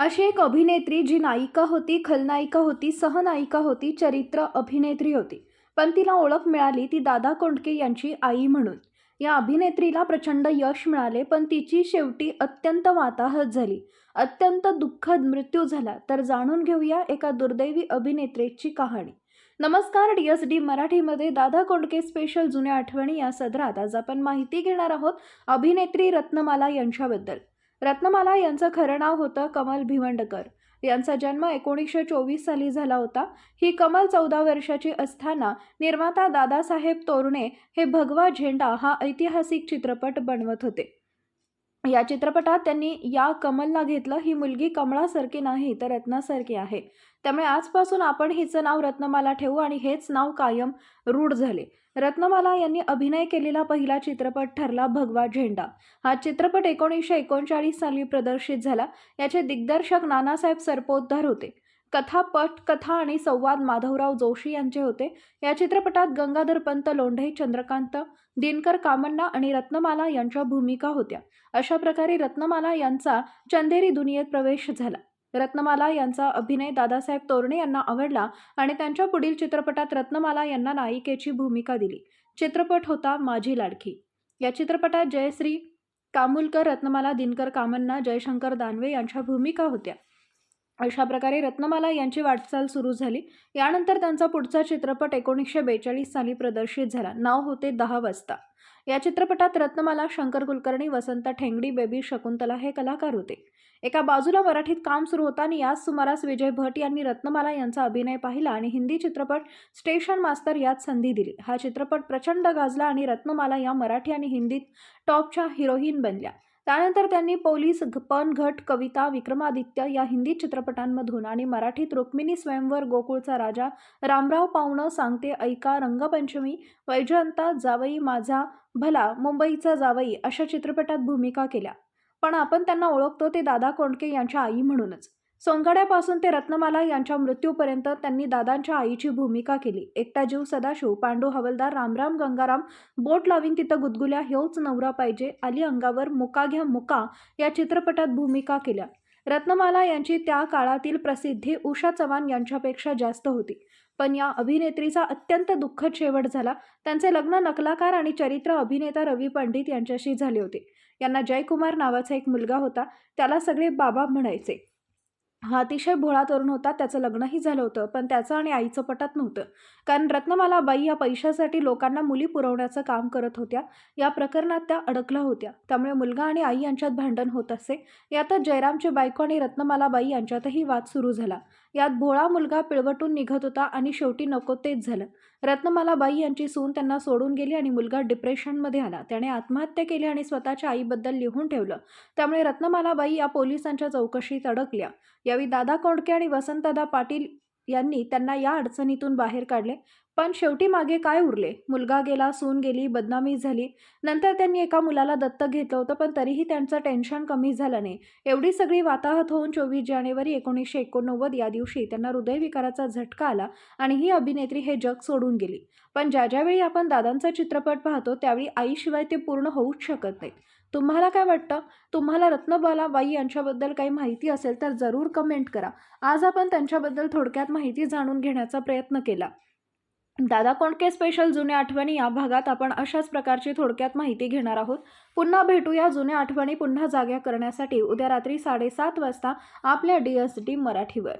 अशी एक अभिनेत्री जी नायिका होती खलनायिका होती सहनायिका होती चरित्र अभिनेत्री होती. पण तिला ओळख मिळाली ती दादा कोंडके यांची आई म्हणून. या अभिनेत्रीला प्रचंड यश मिळाले पण तिची शेवटी अत्यंत वाताहत झाली. अत्यंत दुःखद मृत्यू झाला. तर जाणून घेऊया एका दुर्दैवी अभिनेत्रीची कहाणी. नमस्कार डी एस डी मराठीमध्ये दादा कोंडके स्पेशल जुन्या आठवणी या सदरात. आज आपण माहिती घेणार आहोत अभिनेत्री रत्नमाला यांच्याबद्दल. रत्नमाला यांचं खरं नाव होतं कमल भिवंडकर. यांचा जन्म एकोणीसशे चोवीस साली झाला होता. ही कमल चौदा वर्षाची असताना निर्माता दादासाहेब तोरणे हे भगवा झेंडा हा ऐतिहासिक चित्रपट बनवत होते. या चित्रपटात त्यांनी या कमलला घेतलं. ही मुलगी कमळासारखी नाही तर रत्नासारखी आहे. त्यामुळे आजपासून आपण हिचं नाव रत्नमाला ठेवू आणि हेच नाव कायम रूढ झाले. रत्नमाला यांनी अभिनय केलेला पहिला चित्रपट ठरला भगवा झेंडा. हा चित्रपट एकोणीसशे एकोणचाळीस साली प्रदर्शित झाला. याचे दिग्दर्शक नानासाहेब सरपोतदार होते. कथापट कथा आणि संवाद माधवराव जोशी यांचे होते. या चित्रपटात गंगाधर पंत लोंढे चंद्रकांत दिनकर कामण्णा आणि रत्नमाला यांच्या भूमिका होत्या. अशा प्रकारे रत्नमाला यांचा चंदेरी दुनियेत प्रवेश झाला. रत्नमाला यांचा अभिनय दादासाहेब तोरणे यांना आवडला आणि त्यांच्या पुढील चित्रपटात रत्नमाला यांना नायिकेची भूमिका दिली. चित्रपट होता माझी लाडकी. या चित्रपटात जयश्री कामुलकर रत्नमाला दिनकर कामन्ना जयशंकर दानवे यांच्या भूमिका होत्या. अशा प्रकारे रत्नमाला यांची वाटचाल सुरू झाली. यानंतर त्यांचा पुढचा चित्रपट एकोणीसशे बेचाळीस साली प्रदर्शित झाला. नाव होते दहा वाजता. या चित्रपटात रत्नमाला शंकर कुलकर्णी वसंत ठेंगडी बेबी शकुंतला हे कलाकार होते. एका बाजूला मराठीत काम सुरू होता आणि याच सुमारास विजय भट यांनी रत्नमाला यांचा अभिनय पाहिला आणि हिंदी चित्रपट स्टेशन मास्तर यात संधी दिली. हा चित्रपट प्रचंड गाजला आणि रत्नमाला या मराठी आणि हिंदीत टॉपच्या हिरोईन बनल्या. त्यानंतर त्यांनी पोलीस पनघट घट कविता विक्रमादित्य या हिंदी चित्रपटांमधून आणि मराठीत रुक्मिणी स्वयंवर गोकुळचा राजा रामराव पाहुणं सांगते ऐका रंगपंचमी वैजयंता जावई माझा भला मुंबईचा जावई अशा चित्रपटात भूमिका केल्या. पण आपण त्यांना ओळखतो ते दादा कोंडके यांच्या आई म्हणूनच. सोंगाड्यापासून ते रत्नमाला यांच्या मृत्यूपर्यंत त्यांनी दादांच्या आईची भूमिका केली. एकटा जीव सदाशिव पांडू हवलदार रामराम गंगाराम बोट लावीन तिथं गुदगुल्या हेच नवरा पाहिजे आली अंगावर मुका घ्या मुका या चित्रपटात भूमिका केल्या. रत्नमाला यांची त्या काळातील प्रसिद्धी उषा चव्हाण यांच्यापेक्षा जास्त होती. पण या अभिनेत्रीचा अत्यंत दुःखद शेवट झाला. त्यांचे लग्न नकलाकार आणि चरित्र अभिनेता रवी पंडित यांच्याशी झाले होते. यांना जयकुमार नावाचा एक मुलगा होता. त्याला सगळे बाबा म्हणायचे. हा अतिशय भोळा तरुण होता त्याचं लग्नही झालं होतं पण त्याचं आणि आईचं पटत नव्हतं. कारण रत्नमाला बाई या पैशासाठी लोकांना मुली पुरवण्याचं काम करत होत्या. या प्रकरणात त्या अडकल्या होत्या. त्यामुळे मुलगा आणि आई यांच्यात भांडण होत असे. यातच जयरामचे बायको आणि रत्नमाला बाई यांच्यातही वाद सुरू झाला. यात भोळा मुलगा पिळवटून निघत होता आणि शेवटी नको तेच झालं. रत्नमाला बाई यांची सून त्यांना सोडून गेली आणि मुलगा डिप्रेशनमध्ये आला. त्याने आत्महत्या केली आणि स्वतःच्या आईबद्दल लिहून ठेवलं. त्यामुळे रत्नमाला बाई या पोलिसांच्या चौकशीत अडकल्या. यावेळी दादा कोंडके आणि वसंतदादा पाटील यांनी त्यांना या अडचणीतून बाहेर काढले. पण शेवटी मागे काय उरले? मुलगा गेला सून गेली बदनामी झाली. नंतर त्यांनी एका मुलाला दत्तक घेतलं होतं पण तरीही त्यांचं टेन्शन कमी झालं नाही. एवढी सगळी वाताहत होऊन चोवीस जानेवारी एकोणीसशे एकोणनव्वद या दिवशी त्यांना हृदयविकाराचा झटका आला आणि ही अभिनेत्री हे जग सोडून गेली. पण ज्या ज्यावेळी आपण दादांचा चित्रपट पाहतो त्यावेळी आईशिवाय ते पूर्ण होऊच शकत नाहीत. तुम्हाला काय वाटतं? तुम्हाला रत्नबाला बाई यांच्याबद्दल काही माहिती असेल तर जरूर कमेंट करा. आज आपण त्यांच्याबद्दल थोडक्यात माहिती जाणून घेण्याचा प्रयत्न केला. दादा कोंडके स्पेशल जुन्या आठवणी? या भागात आपण अशाच प्रकारची थोडक्यात माहिती घेणार आहोत. पुन्हा भेटूया जुन्या आठवणी पुन्हा जाग्या करण्यासाठी. उद्या रात्री साडेसात वाजता आपल्या डी एस डी मराठीवर.